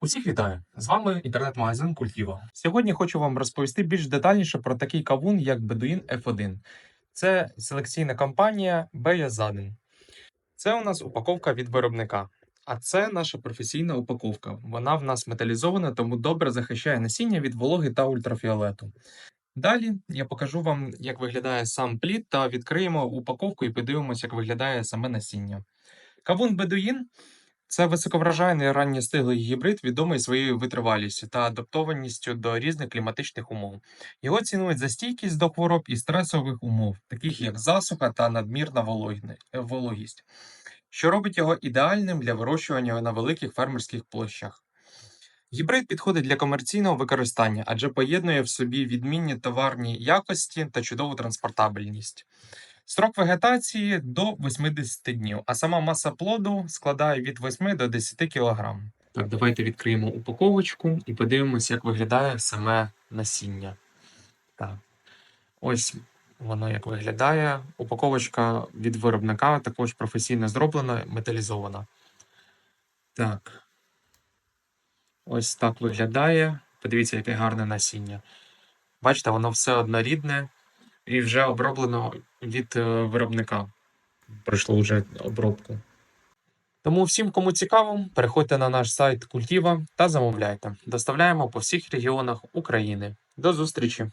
Усіх вітаю! З вами інтернет-магазин Культіва. Сьогодні хочу вам розповісти більш детальніше про такий кавун, як Bedouin F1. Це селекційна компанія Beyazadin. Це у нас упаковка від виробника. А це наша професійна упаковка. Вона в нас металізована, тому добре захищає насіння від вологи та ультрафіолету. Далі я покажу вам, як виглядає сам плід, та відкриємо упаковку і подивимося, як виглядає саме насіння. Кавун Bedouin це високовражайний ранньостиглий гібрид, відомий своєю витривалістю та адаптованістю до різних кліматичних умов. Його цінують за стійкість до хвороб і стресових умов, таких як засуха та надмірна вологість, що робить його ідеальним для вирощування на великих фермерських площах. Гібрид підходить для комерційного використання, адже поєднує в собі відмінні товарні якості та чудову транспортабельність. Строк вегетації до 80 днів, а сама маса плоду складає від 8 до 10 кг. Так, давайте відкриємо упаковочку і подивимося, як виглядає саме насіння. Так. Ось воно як виглядає. Упаковочка від виробника також професійно зроблена, металізована. Так. Ось так виглядає. Подивіться, яке гарне насіння. Бачите, воно все однорідне і вже оброблено від е, виробника. Пройшло вже обробку. Тому всім, кому цікаво, переходьте на наш сайт Культіва та замовляйте. Доставляємо по всіх регіонах України. До зустрічі!